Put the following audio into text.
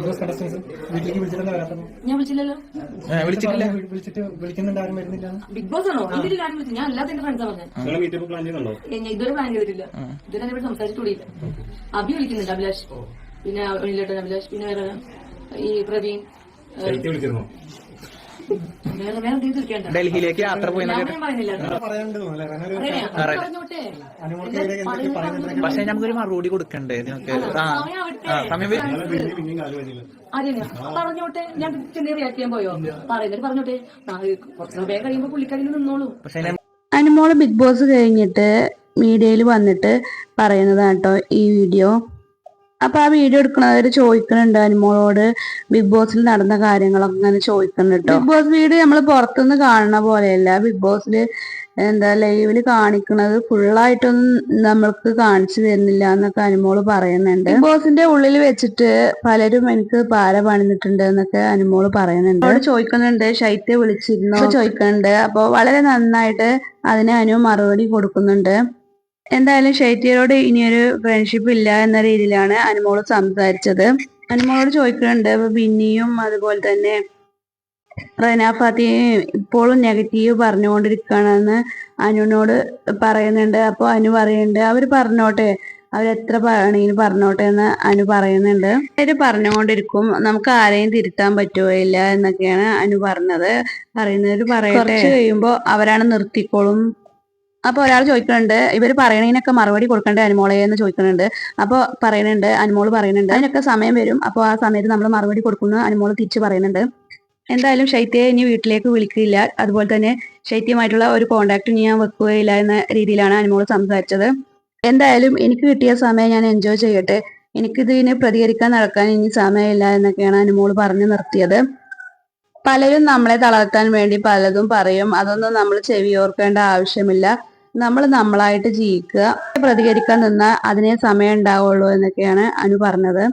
വീട്ടിലേക്ക് വിളിച്ചിട്ട് വരാത്തത്? ഞാൻ വിളിച്ചില്ലല്ലോ. വിളിച്ചിട്ടില്ല. വിളിച്ചിട്ട് വിളിക്കുന്നുണ്ട് ആരും വരുന്നില്ല ബിഗ് ബോസ് ആണോ? എന്റെ ആരും വിളിച്ചു. ഞാൻ അല്ലാത്ത എന്റെ ഫ്രണ്ട്സാ പറഞ്ഞത് ഞാൻ ഇതുവരെ പ്ലാൻ ചെയ്തിട്ടില്ല. ഇതുവരെ എന്നെ ഇവിടെ സംസാരിച്ചുകൂടിയില്ല അഭി വിളിക്കുന്നുണ്ട് അഭിലാഷ്. പിന്നെ അഭിലാഷ്. പിന്നെ വേറെ ഈ പ്രവീൺ. വിളിച്ചിരുന്നോ വേറെ വേറെ എന്തെങ്കിലും വിളിക്കണ്ട ഡൽഹിയിലേക്ക് യാത്ര പോയി പക്ഷെ നമുക്കൊരു മറുപടി കൊടുക്കണ്ടേ നിങ്ങൾക്ക് സമയം പറഞ്ഞോട്ടെ ഞാൻ ചെറിയ റിയാക്ട് ചെയ്യാൻ പോയോ? പറയുന്നത് പറഞ്ഞോട്ടെ കുറച്ച് സമയം കഴിയുമ്പോ പുള്ളിക്കാരി നിന്നോളൂ. പക്ഷെ അതിനെ അനുമോൾ ബിഗ് ബോസ് കഴിഞ്ഞിട്ട് മീഡിയയിൽ വന്നിട്ട് പറയുന്നതാണ് കേട്ടോ ഈ വീഡിയോ. അപ്പൊ ആ വീഡിയോ എടുക്കണവർ ചോദിക്കുന്നുണ്ട് അനുമോളോട് ബിഗ് ബോസിൽ നടന്ന കാര്യങ്ങളൊക്കെ ഇങ്ങനെ ചോദിക്കുന്നുണ്ട് ബിഗ് ബോസ് വീഡിയോ നമ്മൾ പുറത്തുനിന്ന് കാണുന്ന പോലെയല്ല. ബിഗ് ബോസിൽ എന്താ ലൈവിൽ കാണിക്കുന്നത് ഫുള്ളായിട്ടൊന്നും നമ്മൾക്ക് കാണിച്ചു തരുന്നില്ല എന്നൊക്കെ അനുമോൾ പറയുന്നുണ്ട്. ബിഗ് ബോസിന്റെ ഉള്ളിൽ വെച്ചിട്ട് പലരും എനിക്ക് പാര പണിതിട്ടുണ്ട് എന്നൊക്കെ അനുമോൾ പറയുന്നുണ്ട്. അവിടെ ചോദിക്കുന്നുണ്ട് ശൈത്യ വിളിച്ചിരുന്നു? ചോദിക്കുന്നുണ്ട്. അപ്പോൾ വളരെ നന്നായിട്ട് അതിനെ അനു മറുപടി കൊടുക്കുന്നുണ്ട്. എന്തായാലും ഷൈറ്റിയോട് ഇനിയൊരു ഫ്രണ്ട്ഷിപ്പ് ഇല്ല എന്ന രീതിയിലാണ് അനുമോൾ സംസാരിച്ചത്. അനുമോളോട് ചോദിക്കുന്നുണ്ട് ഇപ്പൊ ബിന്നിയും അതുപോലെ തന്നെ റനാഫാത്തിയും ഇപ്പോഴും നെഗറ്റീവ് പറഞ്ഞുകൊണ്ടിരിക്കുകയാണെന്ന് അനുവിനോട് പറയുന്നുണ്ട്. അപ്പോൾ അനു പറയുന്നുണ്ട് അവർ പറഞ്ഞോട്ടെ അവരെത്ര പറയണെങ്കിലും പറഞ്ഞോട്ടെ എന്ന് അനു പറയുന്നുണ്ട്. അവർ പറഞ്ഞുകൊണ്ടിരിക്കും നമുക്ക് ആരെയും തിരുത്താൻ പറ്റുകയില്ല എന്നൊക്കെയാണ് അനു പറഞ്ഞത്. പറയുന്നവര് പറയട്ടെ. കഴിയുമ്പോൾ അവരാണ് നിർത്തിക്കോളും അപ്പൊ ഒരാൾ ചോദിക്കുന്നുണ്ട് ഇവർ പറയണതിനൊക്കെ മറുപടി കൊടുക്കണ്ടേ അനുമോളെ എന്ന് ചോദിക്കുന്നുണ്ട്. അപ്പൊ പറയുന്നുണ്ട് അനുമോൾ പറയുന്നുണ്ട്. അതിനൊക്കെ സമയം വരും. അപ്പോൾ ആ സമയത്ത് നമ്മൾ മറുപടി കൊടുക്കുന്നു അനുമോൾ തിരിച്ചു പറയുന്നുണ്ട്. എന്തായാലും ശൈത്യയെ ഇനി വീട്ടിലേക്ക് വിളിക്കില്ല. അതുപോലെ തന്നെ ശൈത്യമായിട്ടുള്ള ഒരു കോണ്ടാക്ട് ഞാൻ വെക്കുകയില്ല എന്ന രീതിയിലാണ് അനുമോൾ സംസാരിച്ചത്. എന്തായാലും എനിക്ക് കിട്ടിയ സമയം ഞാൻ എൻജോയ് ചെയ്യട്ടെ. എനിക്കിതിന് പ്രതികരിക്കാൻ നടക്കാൻ ഇനി സമയമില്ല എന്നൊക്കെയാണ് അനുമോൾ പറഞ്ഞു നിർത്തിയത്. പലരും നമ്മളെ തളർത്താൻ വേണ്ടി പലതും പറയും. അതൊന്നും നമ്മൾ ചെവിയോർക്കേണ്ട ആവശ്യമില്ല. നമ്മൾ നമ്മളായിട്ട് ജീവിക്കുക പ്രതികരിക്കാൻ നിന്നാൽ അതിനെ സമയം ഉണ്ടാവുള്ളൂ എന്നൊക്കെയാണ് അനു പറഞ്ഞത്.